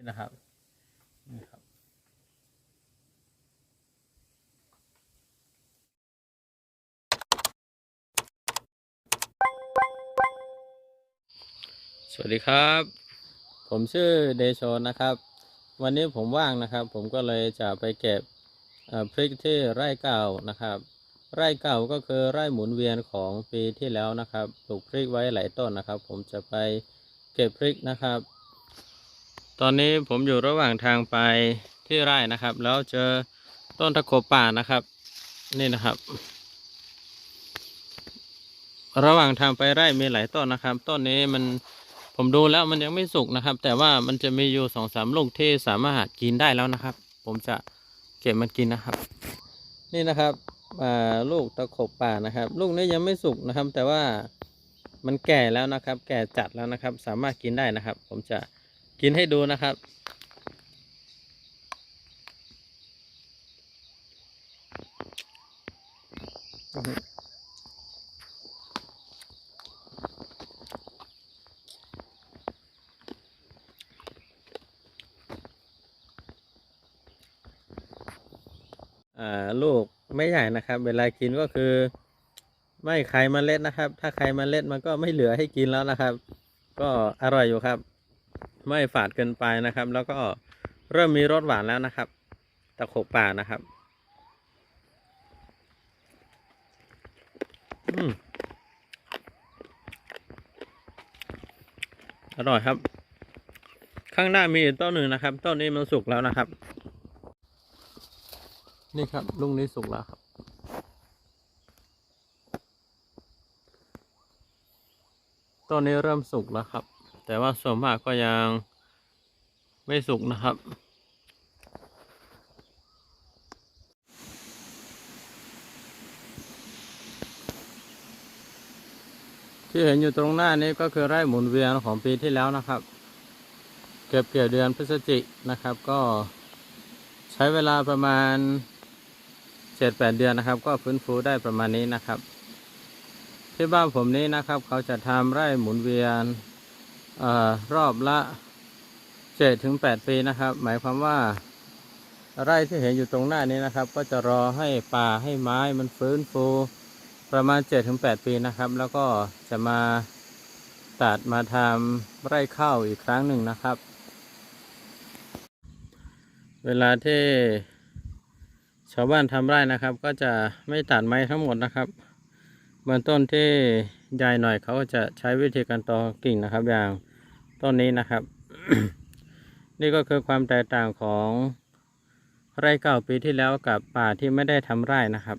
นี่นะครับนี่ครับ สวัสดีครับ ผมชื่อเดโชนะครับ วันนี้ผมว่างนะครับ ผมก็เลยจะไปเก็บพริกที่ไร่เก่านะครับ ไร่เก่าก็คือไร่หมุนเวียนของปีที่แล้วนะครับ ปลูกพริกไว้หลายต้นนะครับ ผมจะไปเก็บพริกนะครับ ตอนนี้ผมอยู่ระหว่างทางไปที่ไร่นะครับ แล้วเจอต้นตะโขบป่านะครับ นี่นะครับ ระหว่างทางไปไร่มีหลายต้นนะครับ ต้นนี้มันผมดูแล้วมันยังไม่สุกนะครับ แต่ว่ามันจะมีอยู่สองสามลูกที่สามารถกินได้แล้วนะครับ ผมจะเก็บมันกินนะครับ นี่นะครับลูกตะขบป่านะครับ ลูกนี้ยังไม่สุกนะครับ แต่ว่ามันแก่แล้วนะครับ แก่จัดแล้วนะครับ สามารถกินได้นะครับ ผมจะ กินให้ดูนะครับอ่าลูกไม่ใหญ่นะครับ เวลากินก็คือไม่ไข่เมล็ดนะครับ ถ้าไข่เมล็ดมันก็ไม่เหลือให้กินแล้วนะครับ ก็อร่อยอยู่ครับ ไม่ฝาดเกินไปนะครับ แล้วก็เริ่มมีรสหวานแล้วนะครับ ตะขบป่านะครับอร่อยครับ ข้างหน้ามีต้นหนึ่งนะครับ ต้นนี้มันสุกแล้วนะครับ นี่ครับลุงนี้สุกแล้วครับต้นนี้เริ่มสุกแล้วครับ แต่ว่าส่วนมากก็ยังไม่สุกนะครับ ที่เห็นอยู่ตรงหน้านี้ก็คือไร่หมุนเวียนของปีที่แล้วนะครับ เก็บเกี่ยวเดือนพฤศจิกนะครับ ก็ใช้เวลาประมาณเจ็ดแปดเดือนนะครับ ก็ฟื้นฟูได้ประมาณนี้นะครับ ที่บ้านผมนี้นะครับ เขาจะทำไร่หมุนเวียน อรอบละเจ็ดถึงแปดปีนะครับ หมายความว่าไร่ที่เห็นอยู่ตรงหน้านี้นะครับ ก็จะรอให้ป่าให้ไม้มันฟื้นฟูประมาณ7-8ถึงแปดปีนะครับ แล้วก็จะมาตัดมาทำไร่ข้าวอีกครั้งหนึ่งนะครับ เวลาที่ชาวบ้านทำไร่นะครับ ก็จะไม่ตัดไม้ทั้งหมดนะครับบางต้นที่ใหญ่หน่อยเขาก็จะใช้วิธีการตอกิ่งนะครับอย่าง ต้นนี้นะครับ นี่ก็คือความแตกต่างของไร่เก่าปีที่แล้วกับป่าที่ไม่ได้ทำไร่นะครับ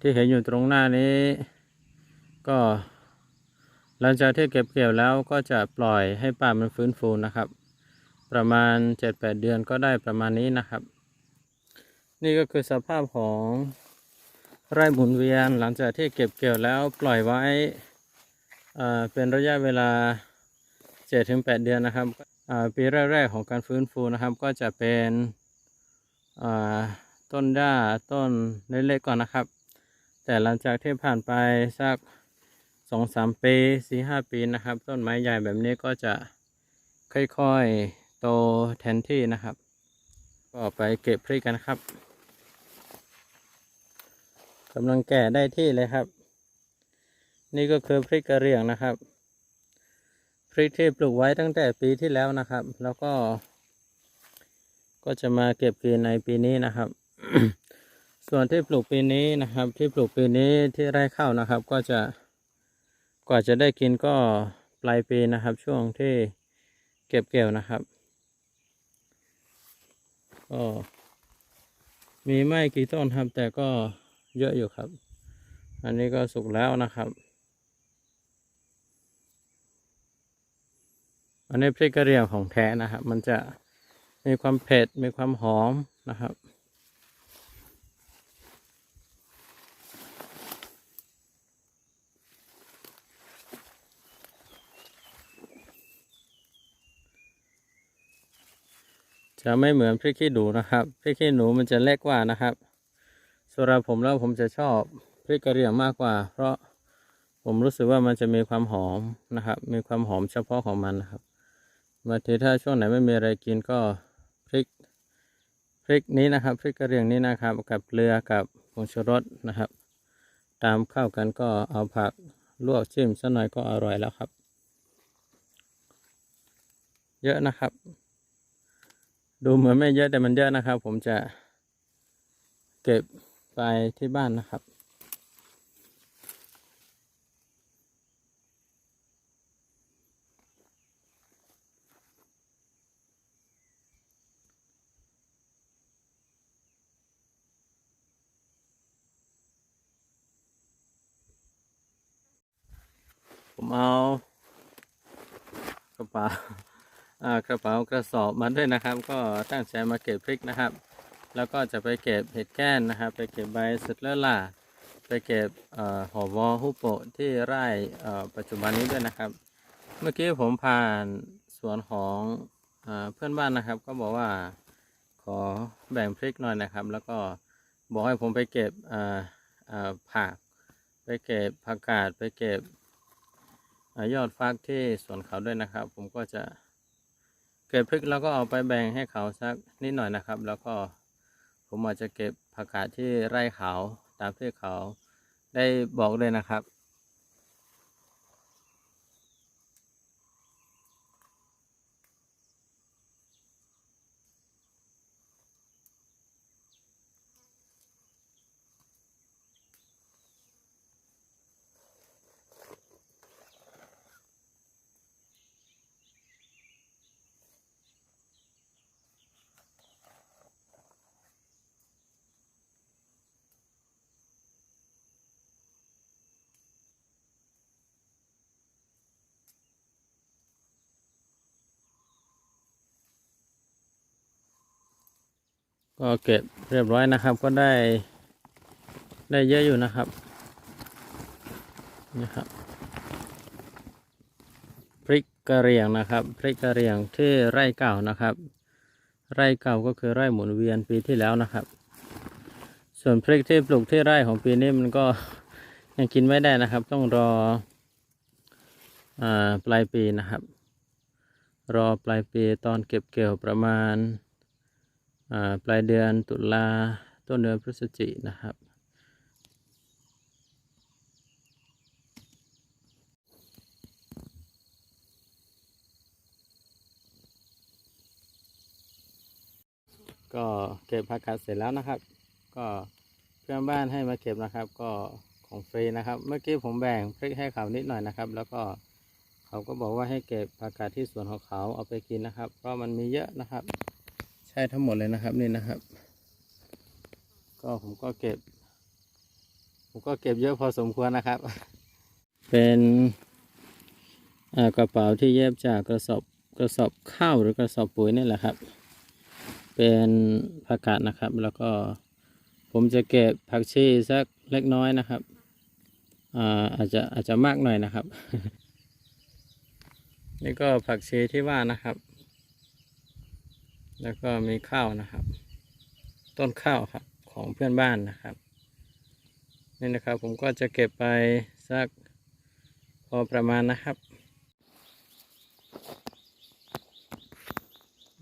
ที่เห็นอยู่ตรงหน้านี้ ก็หลังจากที่เก็บเกี่ยวแล้วก็จะปล่อยให้ป่ามันฟื้นฟูนะครับ ประมาณ 7-8 เดือนก็ได้ประมาณนี้นะครับ นี่ก็คือสภาพของไร่หมุนเวียนหลังจากที่เก็บเกี่ยวแล้วปล่อยไว้อ่าเป็นระยะเวลา 7-8 เดือนนะครับปีแรกๆของการฟื้นฟูนะครับ ก็จะเป็นต้นหญ้าต้นเล็กๆก่อนนะครับ แต่หลังจากที่ผ่านไปสักสองสามปีสี่ห้าปีนะครับ ต้นไม้ใหญ่แบบนี้ก็จะค่อยๆโตแทนที่นะครับ ก็ไปเก็บพริกกันครับกำลังแก่ได้ที่เลยครับ นี่ก็คือพริกกระเรียงนะครับ ริกที่ปลูกไว้ตั้งแต่ปีที่แล้วนะครับ แล้วก็ ก็จะมาเก็บกินในปีนี้นะครับ ส่วนที่ปลูกปีนี้นะครับ ที่ปลูกปีนี้ที่ไร่ข้าวนะครับ ก็จะกว่าจะได้กินก็ปลายปีนะครับ ช่วงที่เก็บเกี่ยวนะครับก็มีไม่กี่ต้นครับ แต่ก็เยอะอยู่ครับ อันนี้ก็สุกแล้วนะครับ อันนี้พริกกระเหรี่ยงของแท้นะครับ มันจะมีความเผ็ด มีความหอมนะครับ จะไม่เหมือนพริกขี้หนูนะครับ พริกขี้หนูมันจะเล็กกว่านะครับสำหรับผมแล้วผมจะชอบพริกกระเหรี่ยงมากกว่า เพราะผมรู้สึกว่ามันจะมีความหอมนะครับ มีความหอมเฉพาะของมันนะครับ บางทีถ้าช่วงไหนไม่มีอะไรกินก็พริกพริกนี้นะครับพริกกระเรียงนี้นะครับ กับเกลือกับผงชูรสนะครับ ตามเข้ากันก็เอาผักลวกจิ้มสักหน่อยก็อร่อยแล้วครับ เยอะนะครับ ดูเหมือนไม่เยอะแต่มันเยอะนะครับ ผมจะเก็บไปที่บ้านนะครับ ผมเอากระเป๋าอ่ากระเป๋ากระสอบมาด้วยนะครับ ก็ตั้งใจมาเก็บพริกนะครับ แล้วก็จะไปเก็บเห็ดแก้นนะครับ ไปเก็บใบสุดเลอล่าไปเก็บห่อหอวอฮุโปะที่ไร่ปัจจุบันนี้ด้วยนะครับ เมื่อกี้ผมผ่านสวนของอเพื่อนบ้านนะครับ ก็บอกว่าขอแบ่งพริกหน่อยนะครับ แล้วก็บอกให้ผมไปเก็บผัก ไปเก็บผักกาดไปเก็บ ยอดฟักที่สวนเขาด้วยนะครับ ผมก็จะเก็บพริกแล้วก็เอาไปแบ่งให้เขาสักนิดหน่อยนะครับ แล้วก็ผมอาจจะเก็บผักกาดที่ไร่เขาตามที่เขาได้บอกเลยนะครับ ก็เก็บเรียบร้อยนะครับ ก็ได้ได้เยอะอยู่นะครับนะครับพริกกระเรียงนะครับ พริกกระเรียงที่ไร่เก่านะครับ ไร่เก่าก็คือไร่หมุนเวียนปีที่แล้วนะครับ ส่วนพริกที่ปลูกที่ไร่ของปีนี้มันก็ยังกินไม่ได้นะครับ ต้องรออปลายปีนะครับ รอปลายปีตอนเก็บเกี่ยวประมาณ ปลายเดือนตุลาต้นเดือนพฤศจินะครับ ก็เก็บผักกาดเสร็จแล้วนะครับ ก็เพื่อนบ้านให้มาเก็บนะครับ ก็ของฟรีนะครับ เมื่อกี้ผมแบ่งพริกให้เขานิดหน่อยนะครับ แล้วก็เขาก็บอกว่าให้เก็บผักกาดที่สวนของเขาเอาไปกินนะครับ เพราะมันมีเยอะนะครับ ใช่ทั้งหมดเลยนะครับนี่นะครับ ก็ผมก็เก็บ ผมก็เก็บเยอะพอสมควรนะครับ เป็นกระเป๋าที่เย็บจากกระสอบกระสอบข้าวหรือกระสอบปุ๋ยนี่แหละครับ เป็นผักกาดนะครับ แล้วก็ผมจะเก็บผักชีสักเล็กน้อยนะครับอาอาจจะอาจจะมากหน่อยนะครับ นี่ก็ผักชีที่ว่านะครับ แล้วก็มีข้าวนะครับ ต้นข้าวครับของเพื่อนบ้านนะครับ นี่นะครับผมก็จะเก็บไปสักพอประมาณนะครับ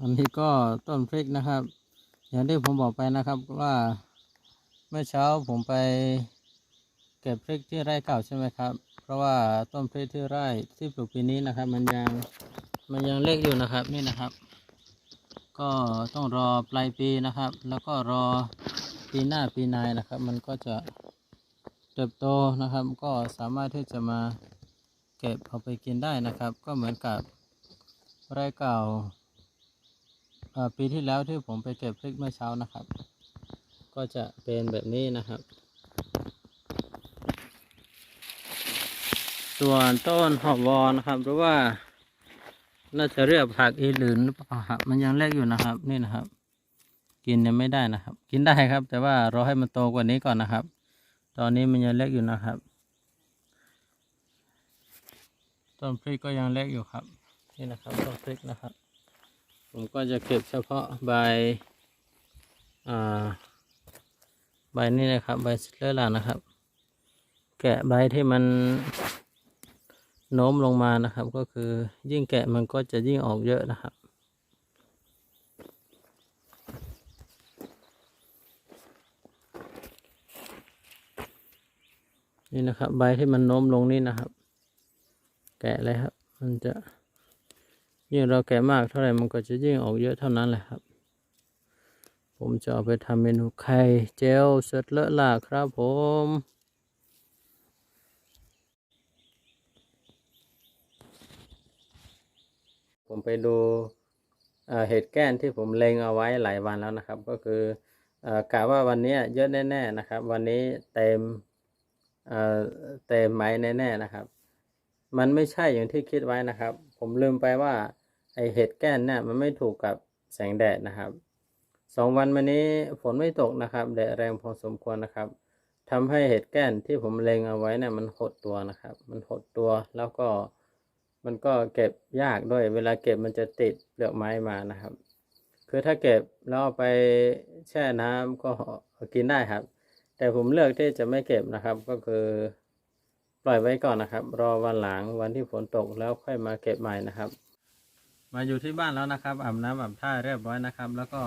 อันนี้ก็ต้นพริกนะครับ อย่างที่ผมบอกไปนะครับว่าเมื่อเช้าผมไปเก็บพริกที่ไร่เก่าใช่ไหมครับ เพราะว่าต้นพริกที่ไร่ที่ปลูกปีนี้นะครับ มันยังมันยังเล็กอยู่นะครับนี่นะครับ ก็ต้องรอปลายปีนะครับ แล้วก็รอปีหน้าปีนายนะครับ มันก็จะเติบโตนะครับ ก็สามารถที่จะมาเก็บเอาไปกินได้นะครับ ก็เหมือนกับไร่เก่าปีที่แล้วที่ผมไปเก็บพริกเมื่อเช้านะครับ ก็จะเป็นแบบนี้นะครับ ส่วนต้นหอบวอนนะครับหรือว่า น่าจะเรียกผักอีหลืนหรือเปล่าครับ มันยังเล็กอยู่นะครับ นี่นะครับ กินยังไม่ได้นะครับ กินได้ครับ แต่ว่ารอให้มันโตกว่านี้ก่อนนะครับ ตอนนี้มันยังเล็กอยู่นะครับ ต้นพริกก็ยังเล็กอยู่ครับ นี่นะครับต้นพริกนะครับ ผมก็จะเก็บเฉพาะใบอ่าใบนี้นะครับ ใบเลอร์ลานะครับ แกะใบที่มัน โน้มลงมานะครับ ก็คือยิ่งแกะมันก็จะยิ่งออกเยอะนะครับ นี่นะครับ ใบที่มันโน้มลงนี่นะครับ แกะเลยครับ มันจะยิ่งเราแกะมากเท่าไหร่มันก็จะยิ่งออกเยอะเท่านั้นแหละครับ ผมจะเอาไปทำเมนูไข่เจลเสร็จเลอะล่ะครับผม ผมไปดูเห็ดแก้นที่ผมเล็งเอาไว้หลายวันแล้วนะครับ ก็คืออกะว่าวันนี้เยอะแน่ ๆนะครับ วันนี้เต็มเต็มไหมแน่ๆนะครับ มันไม่ใช่อย่างที่คิดไว้นะครับ ผมลืมไปว่าไอเห็ดแก้นเนี่ยมันไม่ถูกกับแสงแดดนะครับสองวันมานี้ฝนไม่ตกนะครับแดดแรงพอสมควรนะครับทำให้เห็ดแก้นที่ผมเล็งเอาไว้เนี่ยมันหดตัวนะครับ มันหดตัวแล้วก็ มันก็เก็บยากด้วย เวลาเก็บมันจะติดเปลือกไม้มานะครับ คือถ้าเก็บแล้วเอาไปแช่น้ำก็กินได้ครับ แต่ผมเลือกที่จะไม่เก็บนะครับ ก็คือปล่อยไว้ก่อนนะครับ รอวันหลังวันที่ฝนตกแล้วค่อยมาเก็บใหม่นะครับ มาอยู่ที่บ้านแล้วนะครับอาบน้ำอาบท่าเรียบร้อยนะครับ แล้วก็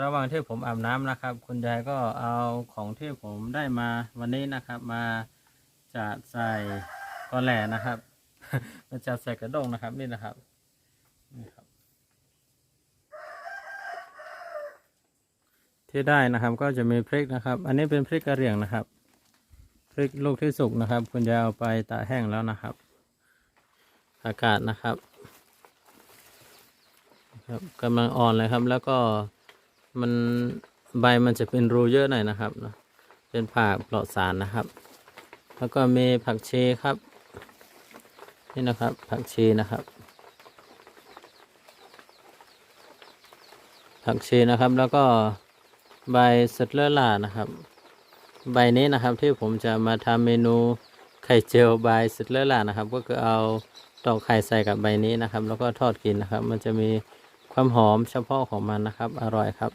ระหว่างที่ผมอาบน้ำนะครับ คุณยายก็เอาของที่ผมได้มาวันนี้นะครับ มาจัดใส่กอแหล่นะครับ มาจัดใส่กระด้งนะครับนี่นะครับนี่ครับ ที่ได้นะครับก็จะมีพริกนะครับ อันนี้เป็นพริกกระเหรี่ยงนะครับ พริกลูกที่สุกนะครับ คุณยายเอาไปตากแห้งแล้วนะครับ อากาศนะครับครับกำลังอ่อนเลยครับ แล้วก็มันใบมันจะเป็นรูเยอะหน่อยนะครับเนะเป็นผักปลอดสารนะครับ แล้วก็มีผักชีครับ นี่นะครับ ผักชีนะครับ ผักชีนะครับแล้วก็ใบสตเลอร์ลานะครับ ใบนี้นะครับที่ผมจะมาทำเมนูไข่เจียวใบสตเลอร์ลานะครับ ก็คือเอาตอกไข่ใส่กับใบนี้นะครับ แล้วก็ทอดกินนะครับ มันจะมีความหอมเฉพาะของมันนะครับ อร่อยครับ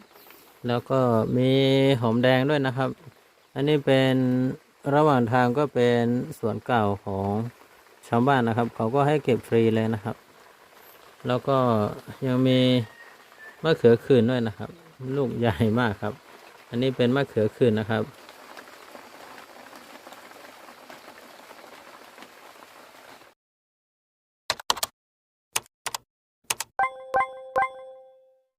แล้วก็มีหอมแดงด้วยนะครับ อันนี้เป็นระหว่างทางก็เป็นสวนเก่าของ ชาวบ้านนะครับ เขาก็ให้เก็บฟรีเลยนะครับ แล้วก็ยังมีมะเขือขื่นด้วยนะครับ ลูกใหญ่มากครับ อันนี้เป็นมะเขือขื่นนะครับ